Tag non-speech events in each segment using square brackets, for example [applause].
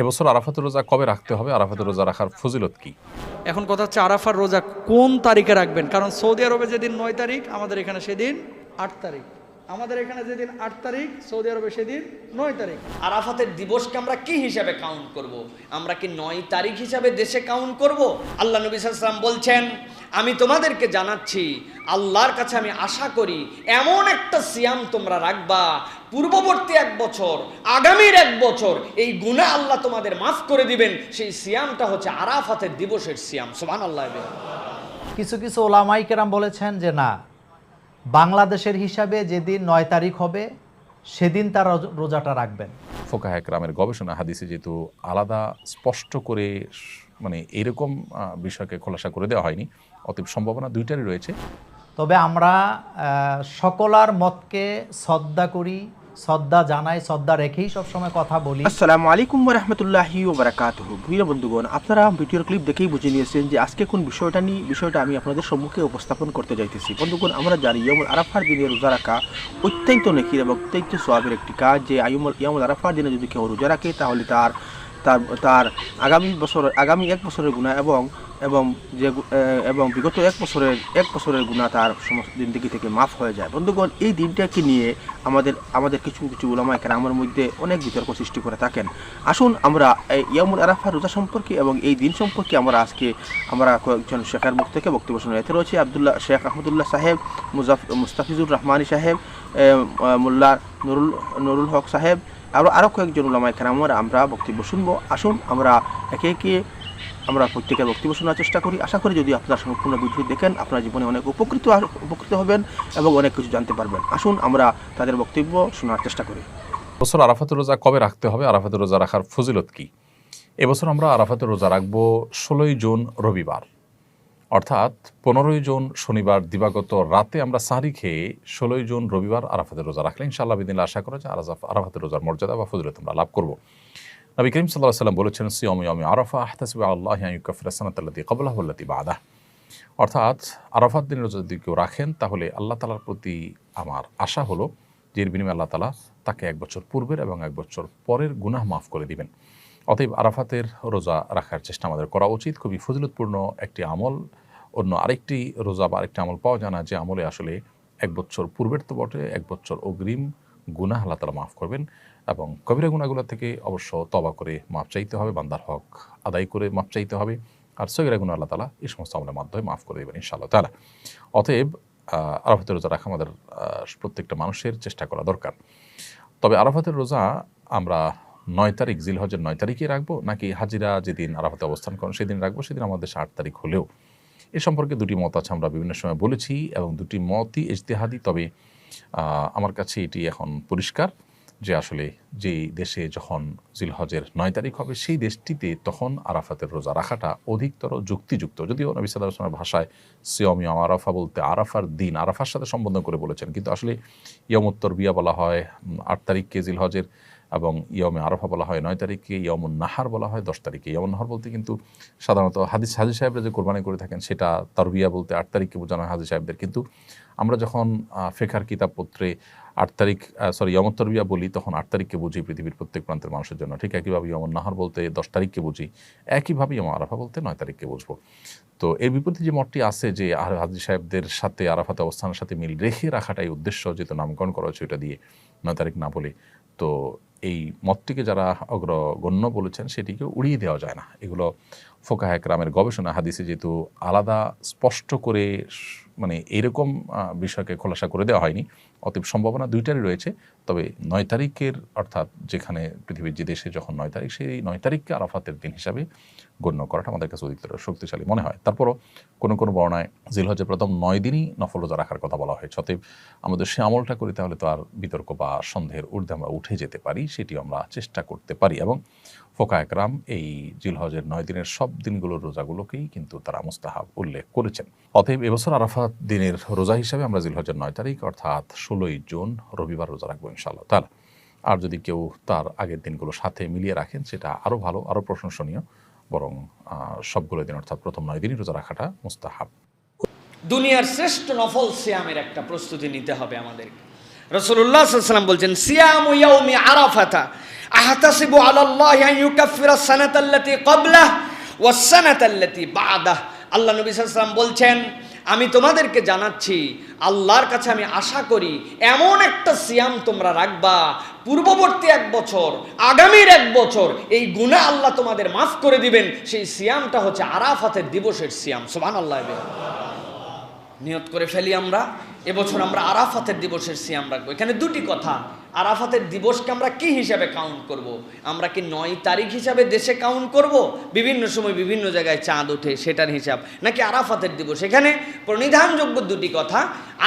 এবছর আরাফাতের রোজা কবে রাখতে হবে? আরাফাতের রোজা রাখার ফজিলত কি? এখন কথা হচ্ছে আরাফার রোজা কোন তারিখে রাখবেন? কারণ সৌদি আরবে যেদিন নয় তারিখ, আমাদের এখানে সেদিন আট তারিখ। আমাদের এখানে যেদিন আট তারিখ সৌদি আরবে সেদিন নয় তারিখ আরাফাতের দিবসকে আমরা কি হিসাবে কাউন্ট করব। আমরা কি নয় তারিখ হিসাবে দেশে কাউন্ট করব। আল্লাহ নবী সাল্লাম বলছেন আমি তোমাদেরকে জানাচ্ছি আল্লাহর কাছে আমি আশা করি এমন একটা সিয়াম তোমরা রাখবা পূর্ববর্তী এক বছর আগামীর এক বছর এই গুণা আল্লাহ তোমাদের মাফ করে দিবেন সেই সিয়ামটা হচ্ছে আরাফাতের দিবসের সিয়াম সোহান আল্লাহ কিছু কিছু ওলামাই কেরাম বলেছেন যে না বাংলাদেশের হিসাবে যেদিন নয় তারিখ হবে সেদিন তারা রোজ- রোজাটা রাখবেন। ফোকাহ একরামের গবেষণা হাদিসে যেহেতু আলাদা স্পষ্ট করে মানে এরকম বিষয়কে খোলাসা করে দেওয়া হয়নি অতএব সম্ভাবনা দুইটারই রয়েছে। তবে আমরা সকলার মতকে শ্রদ্ধা করি শ্রদ্ধা জানাই, শ্রদ্ধা রেখেই সবসময় কথা বলি। আসসালামু আলাইকুম রহমতুল্লাহি ওবরাকাতুহু ভুইরা বন্ধুগণ, আপনারা ভিডিওর ক্লিপ দেখেই বুঝে নিয়েছেন যে আজকে কোন বিষয়টা নিয়ে বিষয়টা আমি আপনাদের সম্মুখে উপস্থাপন করতে যাইতেছি। বন্ধুগণ, আমরা জানি ইয়মুল আরাফার দিনে রোজা রাখা অত্যন্ত নেকির এবং অত্যন্ত সোয়াবের একটি কাজ যে আইমুল ইয়ামুল আরাফার দিনে যদি কেউ রোজা রাখে, তাহলে তার তার তার আগামী বছর আগামী এক বছরের গুণা এবং এবং যে এবং বিগত এক বছরের এক বছরের গুণা তার সমস্ত জিন্দগি থেকে মাফ হয়ে যায়। বন্ধুগণ, এই দিনটাকে নিয়ে আমাদের আমাদের কিছু কিছু ওলামায় আমার মধ্যে অনেক বিতর্ক সৃষ্টি করে থাকেন। আসুন আমরা এই ইয়ামুল আরাফা রোজা সম্পর্কে এবং এই দিন সম্পর্কে আমরা আজকে, আমরা কয়েকজন শেখের মুখ থেকে বক্তব্য শুনে এতে রয়েছে আবদুল্লাহ, শেখ আহমদুল্লাহ সাহেব, মুজাফ, মুস্তাফিজুর রহমানী সাহেব মোল্লা নুরুল নুরুল হক সাহেব আরও আরও কয়েকজন ওলামায় কেরামরা আমরা বক্তব্য শুনব। আসুন আমরা একে একে আমরা প্রত্যেকের বক্তব্য শোনার চেষ্টা করি। আশা করি যদি আপনারা সম্পূর্ণ ভিডিও দেখেন, আপনার জীবনে অনেক উপকৃত উপকৃত হবেন এবং অনেক কিছু জানতে পারবেন। আসুন আমরা তাদের বক্তব্য শোনার চেষ্টা করি। বছর আরাফাতের রোজা কবে রাখতে হবে? আরাফাতের রোজা রাখার ফজিলত কি? এবছর আমরা আরাফাতের রোজা রাখব ষোলোই জুন রবিবার। অর্থাৎ পনেরোই জুন শনিবার দিবাগত রাতে আমরা সাহারি খেয়ে ষোলোই জুন রবিবার আরাফাতের রোজা রাখলে ইনশাআল্লাহ বিদিন আশা করা যায় আরাফা- আরাফাতের রোজার মর্যাদা বা ফজিলত আমরা লাভ করব। নবী করিম সাল্লাহ সাল্লাম বলেছেন, সিয়ম ইয়মি আরাফা, আহতাসিব আল্লাহ ইউকাফির সানাতাল্লাতি কবলাহুল্লাতি বাদা অর্থাৎ আরাফাত দিন যদি কেউ রাখেন, তাহলে আল্লাহ তালার প্রতি আমার আশা হলো যে এর বিনিময়ে আল্লাহ তালা তাকে এক বছর পূর্বের এবং এক বছর পরের গুনাহ মাফ করে দিবেন। অতএব আরাফাতের রোজা রাখার চেষ্টা আমাদের করা উচিত। খুবই ফজিলতপূর্ণ একটি আমল। অন্য আরেকটি রোজা বা আরেকটি আমল পাওয়া যায় না, যে আমলে আসলে এক বছর পূর্বের তো বটে, এক বছর অগ্রিম গুনাহ আল্লাহ তালা মাফ করবেন। এবং কবিরা গুণাগুলো থেকে অবশ্য তবা করে মাপ চাইতে হবে, বান্দার হক আদায় করে মাপ চাইতে হবে। আর সগিরা গুণ আল্লাহ তালা এই সমস্ত আমলের মাধ্যমে মাফ করে দেবেন ইনশাআল্লাহ তালা অতএব আরাফাতের রোজা রাখা আমাদের প্রত্যেকটা মানুষের চেষ্টা করা দরকার। তবে আরাফাতের রোজা আমরা নয় তারিখ জিল হজের নয় তারিখে রাখব, নাকি হাজিরা যেদিন আরাফাতে অবস্থান করেন সেদিন রাখব, সেদিন আমাদের আট তারিখ হলেও। এ সম্পর্কে দুটি মত আছে আমরা বিভিন্ন সময় বলেছি এবং দুটি মতই ইজতেহাদি। তবে আমার কাছে এটি এখন পরিষ্কার। যে আসলে যেই দেশে যখন জিলহজের নয় তারিখ হবে, সেই দেশটিতে তখন আরাফাতের রোজা রাখাটা অধিকতর যুক্তিযুক্ত। যদিও নবী সাল্লাহ আসলামের ভাষায় সিয়ম ইয়ম আরাফা বলতে আরাফার দিন, আরাফার সাথে সম্বোধন করে বলেছেন। কিন্তু আসলে ইয়মোত্তর বিয়া বলা হয় আট তারিখকে জিলহজের এবং ইয়মে আরফা বলা হয় নয় তারিখকে ইয়মুন নাহার বলা হয় দশ তারিখে ইয়মুন নাহার বলতে কিন্তু সাধারণত হাদিস, হাজি সাহেবরা যে কোরবানি করে থাকেন সেটা তারবিয়া বলতে আট তারিখকে বোঝানো হয় হাজি সাহেবদের। কিন্তু আমরা যখন ফেকার কিতাবপত্রে আট তারিখ সরি ইয়মত্তরবিয়া বলি, তখন আট তারিখকে বুঝি পৃথিবীর প্রত্যেক প্রান্তের মানুষের জন্য। ঠিক একইভাবে ইয়মন নাহার বলতে দশ তারিখকে বুঝি, একইভাবে ইয়ম আরাফা বলতে নয় তারিখকে বুঝব। তো এর বিপরীতে যে মতটি আছে, যে আর হাজি সাহেবদের সাথে আরাফাতে অবস্থানের সাথে মিল রেখে রাখাটাই উদ্দেশ্য, যেহেতু নামকরণ করা হয়েছে ওইটা দিয়ে নয় তারিখ না বলে, তো এই মতটিকে যারা অগ্রগণ্য বলেছেন, সেটিকে উড়িয়ে দেওয়া যায় না। এগুলো ফোকাহ একরামের গবেষণা, হাদিসে যেহেতু আলাদা স্পষ্ট করে মানে এরকম বিষয়কে খোলাসা করে দেওয়া হয়নি। অতএব সম্ভাবনা দুইটারই রয়েছে। তবে নয় তারিখের অর্থাৎ যেখানে পৃথিবীর যে দেশে যখন নয় তারিখ, সেই নয় তারিখকে আরাফাতের দিন হিসাবে গণ্য করাটা আমাদের কাছে অধিকতর শক্তিশালী মনে হয়। তারপরও কোনো কোনো বর্ণায় জিলহজের প্রথম নয় দিনই নফল রোজা রাখার কথা বলা হয়। অতএব আমাদের সে আমলটা করি তাহলে তো আর বিতর্ক বা সন্দেহের ঊর্ধ্বে আমরা উঠে যেতে পারি সেটি আমরা চেষ্টা করতে পারি। এবং ফোকা একরাম এই জিলহজের নয় দিনের সব দিনগুলোর রোজাগুলোকেই কিন্তু তারা মুস্তাহাব উল্লেখ করেছেন। অতএব এবছর আরাফাত দিনের রোজা হিসাবে আমরা জিলহজের নয় তারিখ অর্থাৎ ষোলোই জুন রবিবার রোজা রাখব ইনশাআল্লাহ, তাহলে। আর যদি কেউ তার আগের দিনগুলো সাথে মিলিয়ে রাখেন, সেটা আরও ভালো, আরও প্রশংসনীয়, বরং সবগুলো দিন অর্থাৎ প্রথম নয় দিনই রোজা রাখাটা মুস্তাহাব। দুনিয়ার শ্রেষ্ঠ নফল সিয়ামের একটা প্রস্তুতি নিতে হবে আমাদের রসুল্লাহ সাল্লাম বলছেন, সিয়াম ইয়াউমি আরাফাতা, আহতাসিবু আলাল্লাহি আন ইউকাফিরা সানাতাল্লাতি ক্বাবলাহ ওয়াস সানাতাল্লাতি বাদাহ। আল্লাহ নবী সাল্লাল্লাহু বলছেন আমি তোমাদেরকে জানাচ্ছি, আল্লাহর কাছে আমি আশা করি এমন একটা সিয়াম তোমরা রাখবা, পূর্ববর্তী এক বছর, আগামীর এক বছর এই গুণা আল্লাহ তোমাদের মাফ করে দিবেন। সেই সিয়ামটা হচ্ছে আরাফাতের দিবসের সিয়াম। সুবহানাল্লাহ নিয়ত করে ফেলি আমরা, এবছর আমরা আরাফাতের দিবসের সিয়াম রাখব। এখানে দুটি কথা। আরাফাতের দিবসকে আমরা কি হিসাবে কাউন্ট করব। আমরা কি নয় তারিখ হিসাবে দেশে কাউন্ট করব। বিভিন্ন সময় বিভিন্ন জায়গায় চাঁদ ওঠে, সেটার হিসাব। নাকি আরাফাতের দিবস? এখানে প্রণিধানযোগ্য দুটি কথা।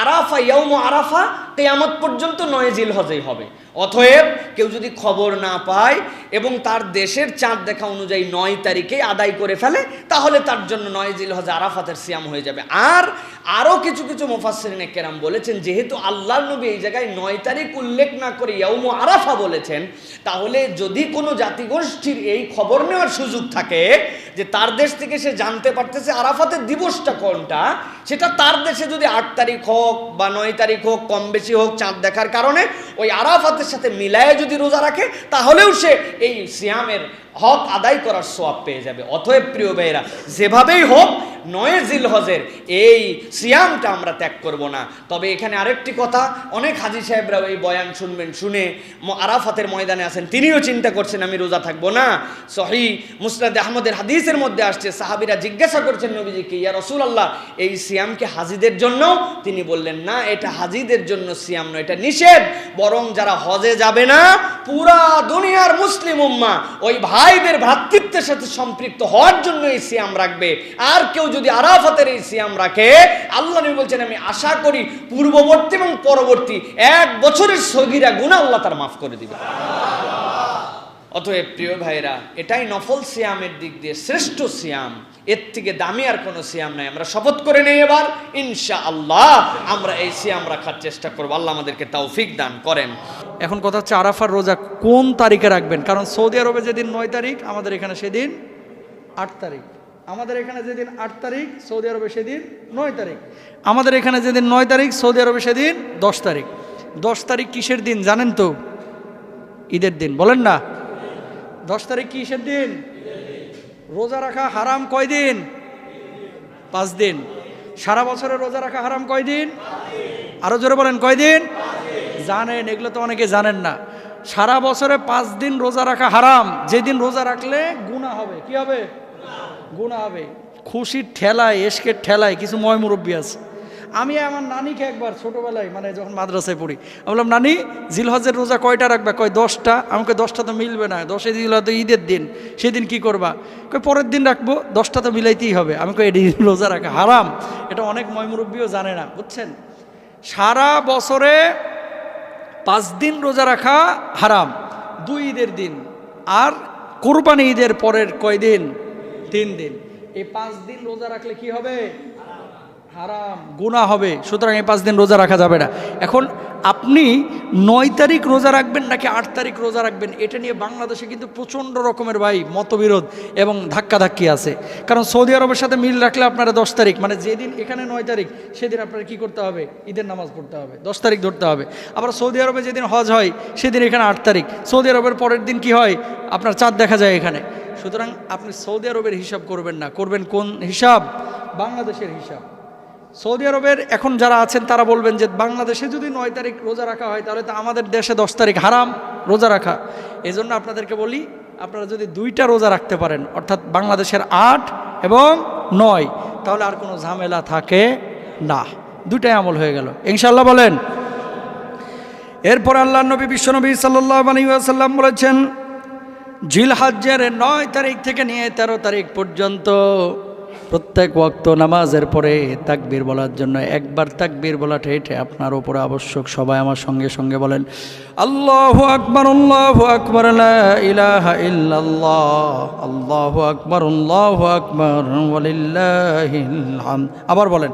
আরাফা ইয়ৌম আরাফা, কেয়ামত পর্যন্ত নয় জিল হজেই হবে। অতএব কেউ যদি খবর না পায় এবং তার দেশের চাঁদ দেখা অনুযায়ী নয় তারিখে আদায় করে ফেলে, তাহলে তার জন্য নয় জিল হজ আরাফাতের সিয়াম হয়ে যাবে। আর আরও কিছু কিছু মুফাসসিরিনে কেরাম বলেছেন, যেহেতু আল্লাহ নবী এই জায়গায় নয় তারিখ উল্লেখ না করে ইয়াউম আরাফা বলেছেন তাহলে যদি কোনো জাতিগোষ্ঠীর এই খবর নেওয়ার সুযোগ থাকে যে তার দেশ থেকে সে জানতে পারতেছে আরাফাতের দিবসটা কোনটা, সেটা তার দেশে যদি আট তারিখ হোক বা নয় তারিখ হোক, কম বেশি হোক, চাঁদ দেখার কারণে ওই আরাফাতের সাথে মিলায়ে যদি রোজা রাখে, তাহলেও সে এই সিয়ামের হক আদায় করার সোয়াব পেয়ে যাবে। অতএব প্রিয় ভাইয়েরা, যেভাবেই হোক, নয় জিল হজের এই সিয়ামটা আমরা ত্যাগ করব না। তবে এখানে আরেকটি কথা, অনেক হাজি সাহেবরাও এই বয়ান শুনবেন, শুনে আরাফাতের ময়দানে আছেন, তিনিও চিন্তা করছেন, আমি রোজা থাকব না। সহি মুসরাদ আহমদের হাদিসের মধ্যে আসছে, সাহাবিরা জিজ্ঞাসা করছেন নবীজিকে, ইয়া রসুল আল্লাহ এই সিয়ামকে হাজিদের জন্য? তিনি বললেন, না, এটা হাজিদের জন্য সিয়াম নয়, এটা নিষেধ। বরং যারা হজে যাবে না, পুরা দুনিয়ার মুসলিম উম্মা, ওই ভাইদের ভ্রাতৃত্বের সাথে সম্পৃক্ত হওয়ার জন্য এই সিয়াম রাখবে। আর কেউ যদি আরাফাতের এই সিয়াম রাখে, আল্লাহ নবী বলছেন, আমি আশা করি পূর্ববর্তী এবং পরবর্তী এক বছরের সগিরা গুণা আল্লাহ তার মাফ করে দিবে। অতএব প্রিয় ভাইরা এটাই নফল সিয়ামের দিক দিয়ে শ্রেষ্ঠ সিয়াম। এর থেকে দামি আর কোনো সিয়াম নাই। আমরা শপথ করে নেই এবার। ইনশা আল্লাহ আমরা এই সিয়াম রাখার চেষ্টা করব। আল্লাহ আমাদেরকে তৌফিক দান করেন। এখন কথা হচ্ছে আরাফার রোজা কোন তারিখে রাখবেন? কারণ সৌদি আরবে যেদিন নয় তারিখ, আমাদের এখানে সেদিন আট তারিখ। আমাদের এখানে যেদিন আট তারিখ, সৌদি আরবে সেদিন নয় তারিখ। আমাদের এখানে যেদিন নয় তারিখ, সৌদি আরবে সেদিন দশ তারিখ। দশ তারিখ কিসের দিন জানেন তো? ঈদের দিন। বলেন না? দশ তারিখ কিসের দিন? রোজা রাখা হারাম কয় দিন পাঁচ দিন। সারা বছরে রোজা রাখা হারাম কয় দিন আরও জোরে বলেন, কয়দিন? জানেন, এগুলো তো অনেকে জানেন না। সারা বছরে পাঁচ দিন রোজা রাখা হারাম। যেদিন রোজা রাখলে গুণা হবে। কি হবে? গুণা হবে। খুশির ঠেলায় এসকের ঠেলায় কিছু ময় মুরব্বী আছে। আমি আমার নানিকে একবার ছোটোবেলায় মানে যখন মাদ্রাসায় পড়ি, আমি বললাম, নানি জিলহজের রোজা কয়টা রাখবে? কয়, দশটা। আমাকে দশটা তো মিলবে না। দশে জিলহজ ঈদের দিন, সেদিন কি করবা? কয়, পরের দিন রাখব, দশটা তো মিলাইতেই হবে। আমি কই এটি [laughs] রোজা রাখা হারাম। এটা অনেক ময়মুরব্বীও জানে না, বুঝছেন? সারা বছরে পাঁচ দিন রোজা রাখা হারাম, দুই ঈদের দিন, আর কোরবানি ঈদের পরের কয় দিন তিন দিন। এই পাঁচ দিন রোজা রাখলে কি হবে? হারাম গুণা হবে, সুতরাং এই পাঁচ দিন রোজা রাখা যাবে না। এখন আপনি নয় তারিখ রোজা রাখবেন নাকি আট তারিখ রোজা রাখবেন, এটা নিয়ে বাংলাদেশে কিন্তু প্রচণ্ড রকমের ভাই মতবিরোধ এবং ধাক্কাধাক্কি আছে। কারণ সৌদি আরবের সাথে মিল রাখলে আপনারা দশ তারিখ মানে যেদিন এখানে নয় তারিখ, সেদিন আপনারা কি করতে হবে? ঈদের নামাজ পড়তে হবে, দশ তারিখ ধরতে হবে। আবার সৌদি আরবে যেদিন হজ হয়, সেদিন এখানে আট তারিখ। সৌদি আরবের পরের দিন কি হয়? আপনার চাঁদ দেখা যায় এখানে। সুতরাং আপনি সৌদি আরবের হিসাব করবেন না। করবেন কোন হিসাব? বাংলাদেশের হিসাব। সৌদি আরবের এখন যারা আছেন, তারা বলবেন যে বাংলাদেশে যদি নয় তারিখ রোজা রাখা হয়, তাহলে তো আমাদের দেশে দশ তারিখ হারাম, রোজা রাখা। এই জন্য আপনাদেরকে বলি, আপনারা যদি দুইটা রোজা রাখতে পারেন, অর্থাৎ বাংলাদেশের আট এবং নয়, তাহলে আর কোনো ঝামেলা থাকে না। দুইটাই আমল হয়ে গেল। ইনশাল্লাহ বলেন। এরপর আল্লাহ নবী, বিশ্বনবী সাল্লাহ আলহিহাসাল্লাম বলেছেন, জিলহাজ্জের নয় তারিখ থেকে নিয়ে তেরো তারিখ পর্যন্ত প্রত্যেক ওয়াক্ত নামাজের পরে তাকবীর বলার জন্য একবার তাকবীর বলাটা এটা আপনার উপরে আবশ্যক। সবাই আমার সঙ্গে সঙ্গে বলেন, আল্লাহ আকবর আল্লাহ আকবর ইলাহা আল্লাহ আকবর আল্লাহ আকবর আবার বলেন,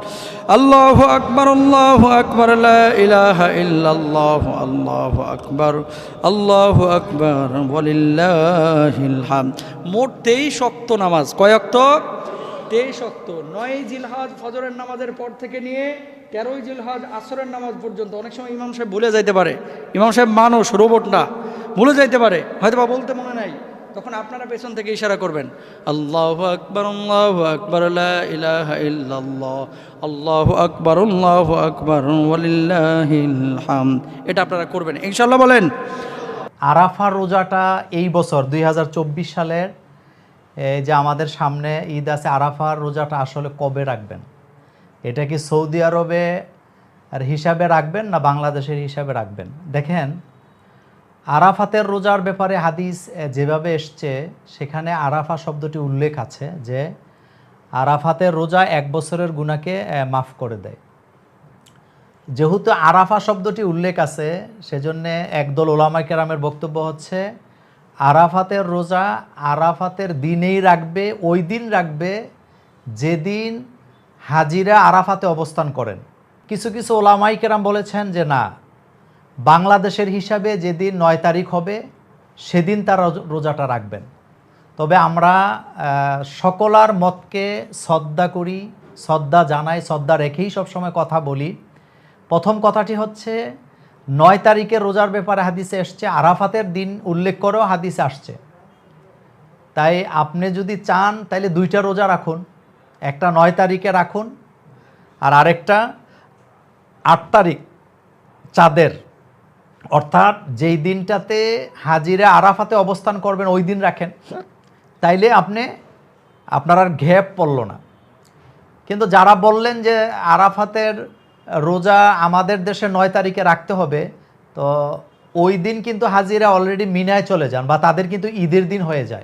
আল্লাহ আকবর আল্লাহ আকবর ইলাহা ইল্লাল্লাহ, আল্লাহ আকবর আল্লাহ আকবর ওয়ালিল্লাহিল হামদ মোট তেইশ শক্ত নামাজ। কয়ক্ত তেইশ অক্ত নয় জিলহাজ ফজরের নামাজের পর থেকে নিয়ে তেরোই জিলহজ আসরের নামাজ পর্যন্ত। অনেক সময় ইমাম সাহেব ভুলে যাইতে পারে। ইমাম সাহেব মানুষ রোবট না। ভুলে যাইতে পারে। হয়তো বা বলতে মনে নাই। তখন আপনারা পেছন থেকে ইশারা করবেন, আল্লাহ আকবর আল্লাহ আকবর আল্লাহ আকবর আল্লাহ আকবর এটা আপনারা করবেন। ইনশাল্লাহ বলেন, আরাফার রোজাটা এই বছর, দুই হাজার চব্বিশ সালের যে আমাদের সামনে ঈদ আছে, আরাফার রোজাটা আসলে কবে রাখবেন? এটা কি সৌদি আরবে আর হিসাবে রাখবেন না বাংলাদেশের হিসাবে রাখবেন? দেখেন, আরাফাতের রোজার ব্যাপারে হাদিস যেভাবে এসছে, সেখানে আরাফা শব্দটি উল্লেখ আছে যে আরাফাতের রোজা এক বছরের গুণাকে মাফ করে দেয়। যেহেতু আরাফা শব্দটি উল্লেখ আছে, সেজন্যে একদল ওলামা কেরামের বক্তব্য হচ্ছে আরাফাতের রোজা আরাফাতের দিনেই রাখবে, ওই দিন রাখবে যেদিন হাজিরা আরাফাতে অবস্থান করেন। কিছু কিছু ওলামাই কেরাম বলেছেন যে না, বাংলাদেশের হিসাবে যেদিন নয় তারিখ হবে, সেদিন তারা রোজ- রোজাটা রাখবেন। তবে আমরা সকলার মতকে শ্রদ্ধা করি, শ্রদ্ধা জানাই, শ্রদ্ধা রেখেই সবসময় কথা বলি। প্রথম কথাটি হচ্ছে নয় তারিখের রোজার ব্যাপারে হাদিসে এসছে, আরাফাতের দিন উল্লেখ করেও হাদিসে আসছে। তাই আপনি যদি চান তাহলে দুইটা রোজা রাখুন, একটা নয় তারিখে রাখুন, আর আরেকটা আট তারিখ চাঁদের। অর্থাৎ যেই দিনটাতে হাজিরা আরাফাতে অবস্থান করবেন, ওই দিন রাখেন। তাইলে আপনি, আপনার আর ঘ্যাপ পড়ল না। কিন্তু যারা বললেন যে আরাফাতের রোজা আমাদের দেশে নয় তারিখে রাখতে হবে। তো ওই দিন কিন্তু হাজিরা অলরেডি মিনায় চলে যান বা তাদের কিন্তু ঈদের দিন হয়ে যায়।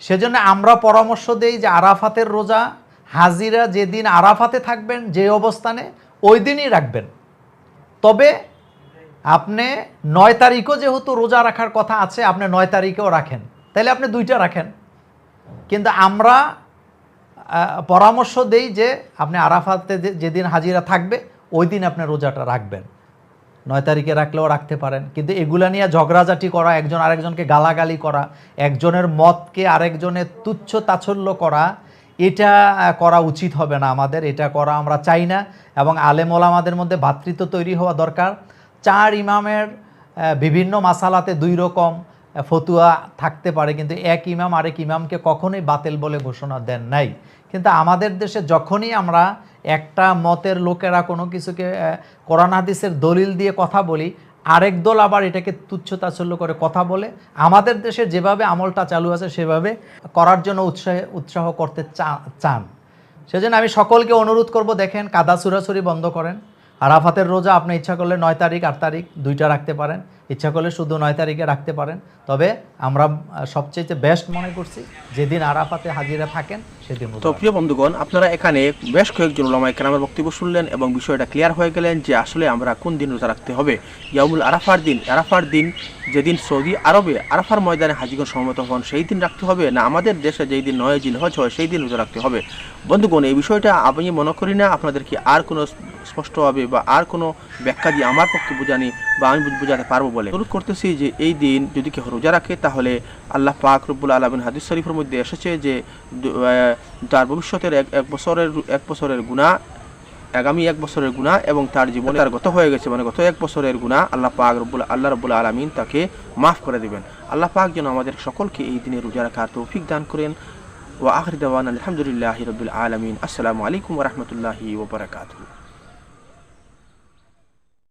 সেজন্য আমরা পরামর্শ দেই যে আরাফাতের রোজা, হাজিরা যেদিন আরাফাতে থাকবেন, যে অবস্থানে, ওই দিনই রাখবেন। তবে আপনি নয় তারিখও যেহেতু রোজা রাখার কথা আছে, আপনি নয় তারিখেও রাখেন। তাহলে আপনি দুইটা রাখেন। কিন্তু আমরা পরামর্শ দেই যে আপনি আরাফাতে যেদিন হাজিরা থাকবে ওই দিন আপনি রোজাটা রাখবেন। নয় তারিখে রাখলেও রাখতে পারেন। কিন্তু এগুলা নিয়ে ঝগড়াঝাটি করা, একজন আরেকজনকে গালাগালি করা, একজনের মতকে আরেকজনের তুচ্ছ তাচ্ছল্য করা, এটা করা উচিত হবে না আমাদের। এটা করা আমরা চাই না। এবং আলেম ওলামাদের মধ্যে ভ্রাতৃত্ব তৈরি হওয়া দরকার। চার ইমামের বিভিন্ন মাসালাতে দুই রকম। ফতুয়া থাকতে পারে, কিন্তু এক ইমাম আরেক ইমামকে কখনোই বাতিল বলে ঘোষণা দেন নাই। কিন্তু আমাদের দেশে যখনই আমরা একটা মতের লোকেরা কোনো কিছুকে কোরআন হাদিসের দলিল দিয়ে কথা বলি, আরেক দল আবার এটাকে তুচ্ছ তাচ্ছল্য করে কথা বলে। আমাদের দেশে যেভাবে আমলটা চালু আছে, সেভাবে করার জন্য উৎসাহ উৎসাহ করতে চান। সেজন্য আমি সকলকে অনুরোধ করব, দেখেন কাদা সুরাসুরি বন্ধ করেন। আরাফাতের রোজা আপনি ইচ্ছা করলে নয় তারিখ, আট তারিখ দুইটা রাখতে পারেন। ইচ্ছা করলে শুধু নয় তারিখে রাখতে পারেন। তবে আমরা সবচেয়ে বেস্ট মনে করছি, যেদিন আরাফাতে হাজিরা থাকেন প্রিয় বন্ধুগণ, আপনারা এখানে বেশ কয়েকজন ওলামা একরামের বক্তব্য শুনলেন এবং বিষয়টা ক্লিয়ার হয়ে গেলেন যে আসলে আমরা কোন দিন রোজা রাখতে হবে। ইয়ামুল আরাফার দিন আরাফার দিন, যেদিন সৌদি আরবে আরাফার ময়দানে হাজিগণ সমবেত হন, সেই দিন রাখতে হবে। না, আমাদের দেশে যেই দিন নয়, জিল হজ হয়, সেই দিন রোজা রাখতে হবে। বন্ধুগণ, এই বিষয়টা আমি মনে করি না, আপনাদেরকে আর কোনো স্পষ্টভাবে বা আর কোনো ব্যাখ্যা দিয়ে আমার পক্ষে বোঝানি বা আমি বোঝাতে পারব বলে। অনুরোধ করতেছি যে এই দিন যদি কেউ রোজা রাখে, তাহলে আল্লাহ পাক রব্বুল আলমিন হাদিস শরীফের মধ্যে এসেছে যে তার ভবিষ্যতের এক এক বছরের এক বছরের গুণা আগামী এক বছরের গুণা এবং তার জীবনে তার গত হয়ে গেছে। মানে গত এক বছরের গুণা আল্লাহ পাক রব্বুল আল্লাহ রব্বুল আলমিন তাকে মাফ করে দেবেন। আল্লাহ পাক যেন আমাদের সকলকে এই দিনে রোজা রাখার তৌফিক দান করেন। ও আখরি দেওয়ান আলহামদুলিল্লাহ রবিল আলমিন। আসসালামু আলাইকুম রহমতুল্লাহি ওবরাকাতু